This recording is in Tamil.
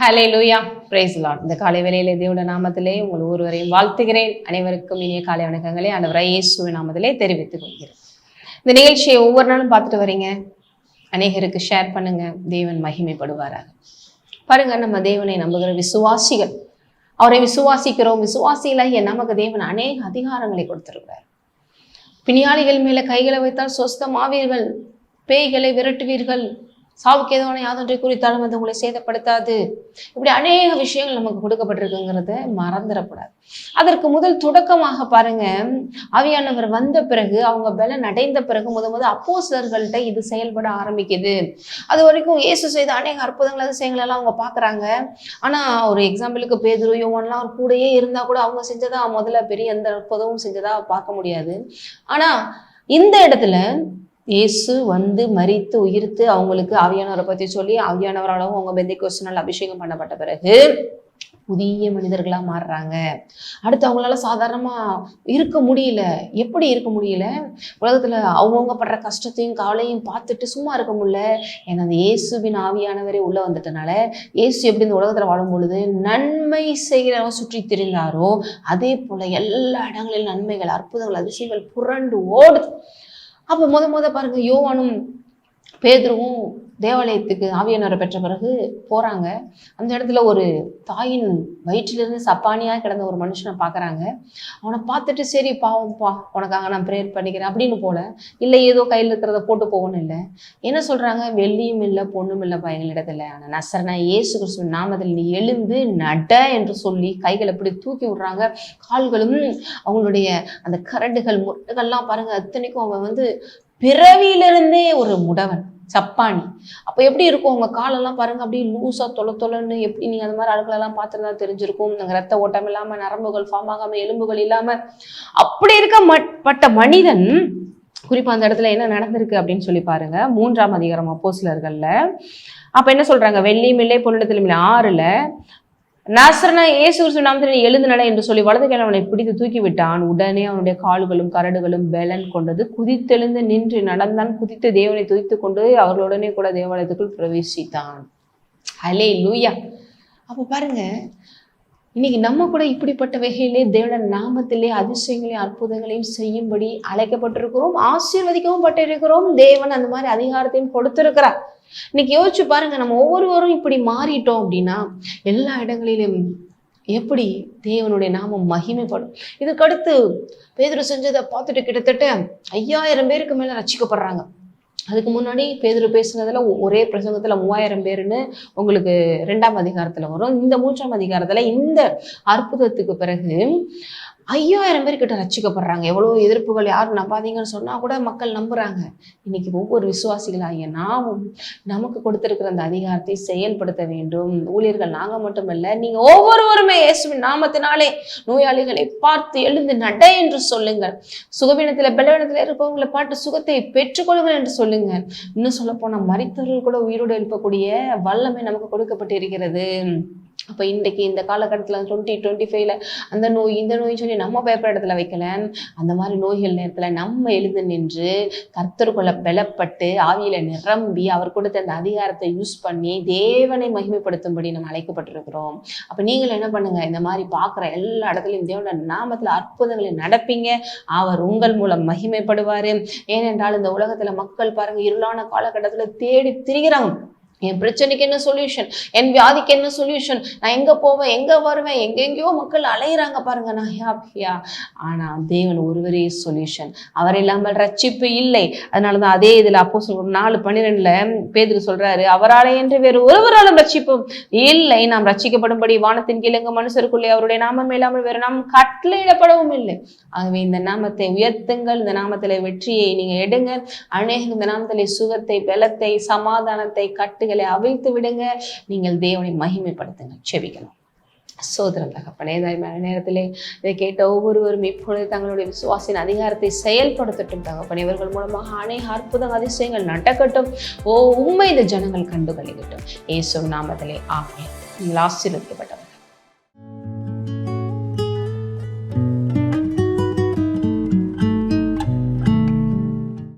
ஹலே லூயா பிரேஸ் லாட் இந்த காலை வேலையில் தேவோட நாமத்திலே உங்கள் ஒருவரையும் வாழ்த்துகிறேன். அனைவருக்கும் இனிய காலை வணக்கங்களை ஆண்டவரை இயேசுவின் நாமத்திலே தெரிவித்துக் கொள்கிறேன். இந்த நிகழ்ச்சியை ஒவ்வொரு நாளும் பார்த்துட்டு வரீங்க. அநேகருக்கு ஷேர் பண்ணுங்க. தேவன் மகிமைப்படுவாராக. பாருங்க நம்ம தேவனை நம்புகிற விசுவாசிகள். அவரை விசுவாசிக்கிறோம். விசுவாசிகளாகிய நமக்கு தேவன் அநேக அதிகாரங்களை கொடுத்திருக்கிறார். பிணியாளிகள் மேலே கைகளை வைத்தால் சொஸ்தமாவீர்கள் பேய்களை விரட்டுவீர்கள். சாவுக்கு எதுவான யாதொன்றை குறித்தாலும் அது உங்களை சேதப்படுத்தாது. இப்படி அநேக விஷயங்கள் நமக்கு கொடுக்கப்பட்டிருக்குங்கிறத மறந்துடக்கூடாது. அதற்கு முதல் தொடக்கமாக பாருங்க ஆவியானவர் வந்த பிறகு அவங்க பலன் அடைந்த பிறகு முத முத அப்போஸ்தலர்கள்ட்ட இது செயல்பட ஆரம்பிக்குது. அது வரைக்கும் இயேசு செய்த அநேக அற்புதங்கள் அதிசயங்கள் எல்லாம் அவங்க பாக்குறாங்க ஆனா ஒரு எக்ஸாம்பிளுக்கு பேதுரு யோவன்லாம் ஒரு கூடயே இருந்தா கூட அவங்க செஞ்சதா? முதல்ல பெரிய எந்த அற்புதமும் செஞ்சதா பார்க்க முடியாது. ஆனா இந்த இடத்துல இயேசு வந்து மறித்து உயிர்த்து அவங்களுக்கு ஆவியானவரை பத்தி சொல்லி ஆவியானவராலும் அவங்க பெந்தை கொஸ்டினால் அபிஷேகம் பண்ணப்பட்ட பிறகு புதிய மனிதர்களா மாறுறாங்க. அடுத்து அவங்களால சாதாரணமா இருக்க முடியல. எப்படி இருக்க முடியல? உலகத்துல அவங்கவுங்க படுற கஷ்டத்தையும் கவலையும் பார்த்துட்டு சும்மா இருக்க முடியல. ஏன்னா அந்த இயேசுவின் ஆவியானவரே உள்ள வந்துட்டனால இயேசு எப்படி இந்த உலகத்துல வாழும் பொழுது நன்மை செய்கிறவன் சுற்றி திரிந்தாரோ அதே போல எல்லா இடங்களிலும் நன்மைகள் அற்புதங்கள் அதிசயங்கள் புரண்டு ஓடுது. அப்போ முத முத பாருங்க யோவானும் பேதுருவும் தேவாலயத்துக்கு ஆவியானவரை பெற்ற பிறகு போகிறாங்க அந்த இடத்துல ஒரு தாயின் வயிற்றிலிருந்து சப்பானியாக கிடந்த ஒரு மனுஷனை பார்க்குறாங்க அவனை பார்த்துட்டு சரி பாவம்ப்பா உனக்காக நான் ப்ரேயர் பண்ணிக்கிறேன். அப்படின்னு போல இல்லை ஏதோ கையில் இருக்கிறத போட்டு போகணும் இல்லை. என்ன சொல்கிறாங்க வெள்ளியும் இல்லை பொண்ணும் இல்லைப்பா எங்களிடத்துல ஆனால் நசரனா இயேசு கிறிஸ்து நாமத்தில் நீ எழுந்து நட என்று சொல்லி கைகளை இப்படி தூக்கி விடுறாங்க. கால்களும் அவங்களுடைய அந்த கரண்டுகள் முட்டுகள்லாம் பாருங்கள் அத்தனைக்கும் அவன் வந்து பிறவியிலிருந்தே ஒரு முடவன். சப்பானி. அப்போ எப்படி இருக்கும்? உங்க காலெல்லாம் பாருங்க அப்படியே லூசா தொலை தொலைன்னு எப்படி நீங்க அந்த மாதிரி ஆட்களெல்லாம் பார்த்துருந்தா தெரிஞ்சிருக்கும். நாங்கள் ரத்த ஓட்டம் இல்லாமல் நரம்புகள் ஃபார்ம் ஆகாம எலும்புகள் இல்லாம. அப்படி இருக்க மட்- பட்ட மனிதன் குறிப்பாக அந்த இடத்துல என்ன நடந்திருக்கு அப்படின்னு சொல்லி பாருங்க. மூன்றாம் அதிகாரம் அப்போஸ்லர்கள்ல அப்ப என்ன சொல்றாங்க? வெள்ளியும் இல்லை பொன்னிடத்திலும் இல்லை ஆறுல நாசரனா இயேசு நாமத்தினை நாமத்தில் நீ எழுந்து என்று சொல்லி வலது கையில் அவனை பிடித்து தூக்கி விட்டான் உடனே அவனுடைய கால்களும் கரடுகளும் பெலன் கொண்டது. குதித்தெழுந்து நின்று நடந்தான். குதித்து தேவனை துதித்து கொண்டு அவர்களுடனே கூட தேவாலயத்துக்குள் பிரவேசித்தான். ஹலே லூயா அப்போ பாருங்க இன்னைக்கு நம்ம கூட இப்படிப்பட்ட வகையிலே தேவன நாமத்திலே அதிசயங்களையும் அற்புதங்களையும் செய்யும்படி அழைக்கப்பட்டிருக்கிறோம் ஆசீர்வதிக்கவும் பட்டிருக்கிறோம். தேவன் அந்த மாதிரி அதிகாரத்தையும் கொடுத்திருக்கிறார். இன்னைக்கு யோசிச்சு பாருங்க நம்ம ஒவ்வொருவரும் இப்படி மாறிட்டோம் அப்படின்னா எல்லா இடங்களிலும் எப்படி தேவனுடைய நாமம் மகிமைப்படும். இதுக்கடுத்து பேதர் செஞ்சதை பார்த்துட்டு கிட்டத்தட்ட ஐயாயிரம் பேருக்கு மேலே ரசிக்கப்படுறாங்க. அதுக்கு முன்னாடி பேதுரு பேசுனதுல ஒரே பிரசங்கத்துல மூவாயிரம் பேருன்னு உங்களுக்கு ரெண்டாம் அதிகாரத்துல வரும். இந்த மூன்றாம் அதிகாரத்துல இந்த அற்புதத்துக்கு பிறகு ஐயாயிரம் பேர்கிட்ட ரச்சிக்கப்படுறாங்க ரசிக்கப்படுறாங்க. எவ்வளோ எதிர்ப்புகள் யாரும் நம்பாதீங்கன்னு சொன்னா கூட மக்கள் நம்புகிறாங்க இன்னைக்கு ஒவ்வொரு விசுவாசிகளாகிய நாமும் நமக்கு கொடுத்துருக்கிற அந்த அதிகாரத்தை செயல்படுத்த வேண்டும். ஊழியர்கள் நாங்கள் மட்டுமல்ல நீங்க ஒவ்வொருவருமே இயேசுவின் நாமத்தினாலே நோயாளிகளை பார்த்து எழுந்து நட என்று சொல்லுங்கள். சுகவீனத்தில் பலவீனத்துல இருப்பவங்களை பாட்டு சுகத்தை பெற்றுக்கொள்ளுங்கள் என்று சொல்லுங்கள். இன்னும் சொல்ல போனா கூட உயிரோடு இருக்கக்கூடிய வல்லமை நமக்கு கொடுக்கப்பட்டு இருக்கிறது அப்போ இன்றைக்கு இந்த காலகட்டத்தில் டுவெண்ட்டி டுவெண்ட்டி ஃபைவ்ல அந்த நோய் இந்த நோய் சொல்லி நம்ம பேப்பர் இடத்துல வைக்கல. அந்த மாதிரி நோய்கள் நேரத்தில் நம்ம எழுந்து நின்று கர்த்தருக்குள்ள பலப்பட்டு ஆவியில் நிரம்பி அவர் கொடுத்த அந்த அதிகாரத்தை யூஸ் பண்ணி தேவனை மகிமைப்படுத்தும்படி நம்ம அழைக்கப்பட்டிருக்கிறோம். அப்போ நீங்கள் என்ன பண்ணுங்க? இந்த மாதிரி பார்க்குற எல்லா இடத்துலையும் தேவனோட நாமத்தில் அற்புதங்களை நடப்பீங்க. அவர் உங்கள் மூலம் மகிமைப்படுவார். ஏனென்றால் இந்த உலகத்தில் மக்கள் பாருங்க இருளான காலகட்டத்தில் தேடி திரிகிறாங்க. என் பிரச்சனைக்கு என்ன சொல்யூஷன் என் வியாதிக்கு என்ன சொல்யூஷன் நான் எங்கே போவேன்? எங்கே வருவேன்? எங்கெங்கேயோ மக்கள் அலையிறாங்க பாருங்க. நான் ஹாப்பியா? ஆனால் தேவன் ஒருவரே சொல்யூஷன் அவர் இல்லாமல் ரட்சிப்பு இல்லை. அதனால தான் அதே இதுல அப்போ ஒரு நாலு பன்னிரெண்டில் பேதுரு சொல்றாரு அவராலே என்று வேறு ஒருவராலும் ரட்சிப்பு இல்லை. நாம் ரட்சிக்கப்படும்படி வானத்தின் கிழங்கு மனுஷருக்குள்ளே அவருடைய நாமம் இல்லாமல் வேறு நாம் கட்டளையிடப்படவும் இல்லை. ஆகவே இந்த நாமத்தை உயர்த்துங்கள். இந்த நாமத்தில் வெற்றியை நீங்க எடுங்க அநேக இந்த நாமத்தில் சுகத்தை பலத்தை சமாதானத்தை கட்டுகள் அவிழ்த்து விடுங்க. நீங்கள் தேவனை மகிமைப்படுத்துங்க செபிக்கலாம் சோதரம் தகப்பனே தாய்மான நேரத்திலே இதை கேட்ட ஒவ்வொருவரும் இப்பொழுது தங்களுடைய விசுவாசின் அதிகாரத்தை செயல்படுத்தட்டும் தகப்பனே. இவர்கள் மூலமாக அநேக அற்புதம் அதிசயங்கள் நடக்கட்டும். ஓ உண்மை இந்த ஜனங்கள் கண்டு கழிக்கட்டும் இயேசு நாமத்திலே ஆமே நீங்கள்